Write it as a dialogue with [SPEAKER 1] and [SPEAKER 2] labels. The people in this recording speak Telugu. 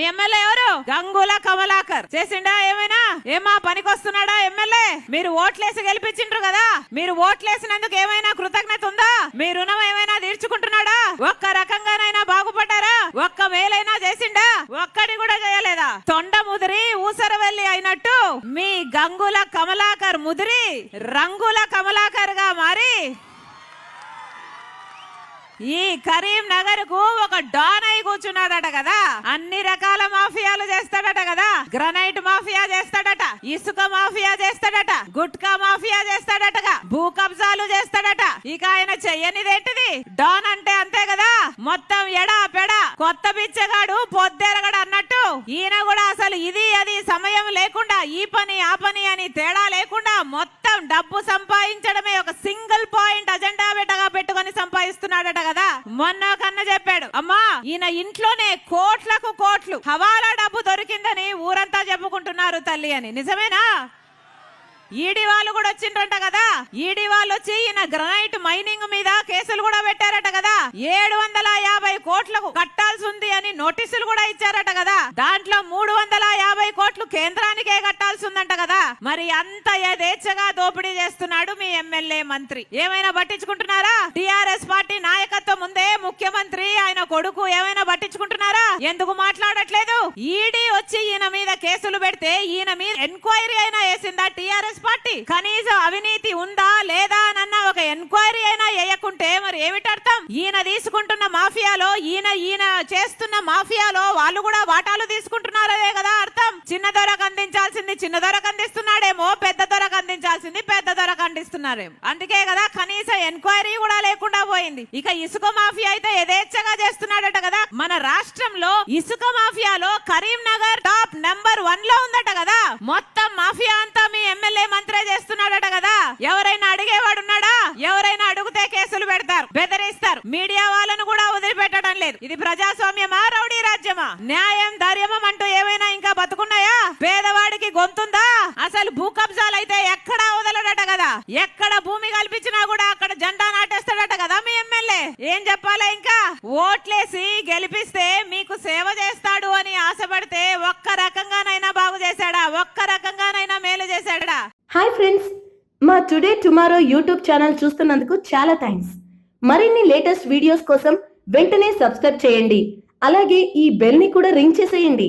[SPEAKER 1] మీ ఎమ్మెల్యే ఎవరు? గంగుల కమలాకర్. చేసిండా ఏమైనా? ఏమా పనికొస్తున్నాడా ఎమ్మెల్యే? మీరు ఓట్లేసి గెలిపించిండ్రు కదా. మీరు ఓట్లేసినందుకు ఏమైనా కృతజ్ఞత ఉందా? మీ రుణం ఏమైనా తీర్చుకుంటున్నాడా? ఒక్క రకంగానైనా బాగుపడ్డారా? ఒక్క మేలైనా చేసిండా? ఒక్కడి కూడా చేయలేదా? తొండ ముదిరి ఊసరవెల్లి అయినట్టు మీ గంగుల కమలాకర్ ముదిరి రంగుల కమలాకర్గా మారి ఈ కరీంనగర్కు ఒక అయి కూర్చున్నాడట కదా? అన్ని రకాల మాఫియాలు చేస్తాడట కదా? గ్రనైట్ మాఫియా చేస్తాడట ఇసుక మాఫియా చేస్తాడట గుట్కా మాఫియా చేస్తాడటగా భూ కబ్జాలు చేస్తాడట. ఇక ఆయన చెయ్యనిదేంటిది డాన్ అంటే అంతే కదా? మొత్తం ఎడా పెడ కొత్త బిచ్చగాడు పొద్దెరగడు అన్నట్టు. ఈయన కూడా అసలు ఇది అది సమయం లేకుండా ఈ పని ఆ పని అని తేడా లేకుండా మొత్తం డబ్బు సంపాదించడమే ఒక సింగిల్ సంపాదిస్తున్నాడట కదా? మొన్న కన్న చెప్పాడు అమ్మా ఈయన ఇంట్లోనే కోట్లకు కోట్లు హవాలా డబ్బు దొరికిందని ఊరంతా చెప్పుకుంటున్నారు తల్లి అని. నిజమేనా? ఈడీ వాళ్ళు కూడా వచ్చిండ్రంట కదా? ఈడీ వాళ్ళు వచ్చి ఈయన గ్రనైట్ మైనింగ్ మీద కేసులు కూడా పెట్టారట కదా? ఏడు వందల యాభై కోట్లకు కట్టాల్సి ఉంది అని నోటీసులు కూడా ఇచ్చారట కదా? దాంట్లో మూడు వందల యాభై కేంద్రానికే కట్టాల్సి ఉందంట కదా. మరి అంత యథేచ్ఛగా దోపిడీ చేస్తున్నాడు మీ ఎమ్మెల్యే మంత్రి. ఏమైనా పట్టించుకుంటున్నారా? టిఆర్ఎస్ పార్టీ నాయకత్వం ఉందే ముఖ్యమంత్రి ఆయన కొడుకు ఏమైనా పట్టించుకుంటున్నారా? ఎందుకు మాట్లాడట్లేదు? ఈడీ వచ్చి ఈయన మీద కేసులు పెడితే ఈయన మీద ఎంక్వైరీ అయినా వేసిందా టిఆర్ఎస్ పార్టీ? కనీసం అవినీతి ఉందా లేదా అన్న ఒక ఎంక్వైరీ అయినా వేయకుంటే మరి ఏమిటర్థం? ఈయన తీసుకుంటున్న మాఫియాలో ఈయన ఈయన చేస్తున్న మాఫియాలో వాళ్ళు కూడా వాటాలు తీసుకుంటున్నారదే కదా చిన్న ధరకు అందించాల్సింది చిన్న ధరకు అందిస్తున్నాడేమో పెద్ద ధరకు అందించాల్సింది పెద్ద ధరకు అందిస్తున్నారేమో అందుకే కదా కనీసం ఎంక్వైరీ కూడా లేకుండా పోయింది. ఇక ఇసుక మాఫియా అయితే యథేచ్ఛగా చేస్తున్నాడట కదా. మన రాష్ట్రంలో ఇసుక మాఫియాలో కరీంనగర్ టాప్ నెంబర్ వన్లో ఉందట కదా. మొత్తం మాఫియా అంతా మీ ఎమ్మెల్యే మంత్రే చేస్తున్నాడట కదా. ఎవరైనా అడిగేవాడు ఉన్నాడా? ఎవరైనా అడిగితే కేసులు పెడతారు బెదిరిస్తారు. మీడియా వాళ్ళను కూడా వదిలిపెట్టడం లేదు. ఇది ప్రజాస్వామ్యమా రౌడీ రాజ్యమా? న్యాయం ధైర్యం అంటూ బతుకున్నాయా? పేదవాడికి గొంతుందా? అసలు భూ కబ్జాలు అయితే ఎక్కడా వదలడట కదా. ఎక్కడ భూమి కల్పించినా కూడా అక్కడ జెండా నాటేస్తాడట కదా మీ ఎమ్మెల్యే. ఏం చెప్పాలి ఇంకా? ఓట్లేసి గెలిపిస్తే మీకు సేవ చేస్తాడు అని ఆశపడితే ఒక్క రకంగానైనా బాగు చేశాడా? ఒక్క రకంగానైనా మేలు చేశాడా?
[SPEAKER 2] హాయ్ ఫ్రెండ్స్ మా టుడే టుమారో యూట్యూబ్ ఛానల్ చూస్తున్నందుకు చాలా థ్యాంక్స్ మరిన్ని లేటెస్ట్ వీడియోస్ కోసం వెంటనే సబ్స్క్రైబ్ చేయండి. అలాగే ఈ బెల్ని కూడా రింగ్ చేసేయండి.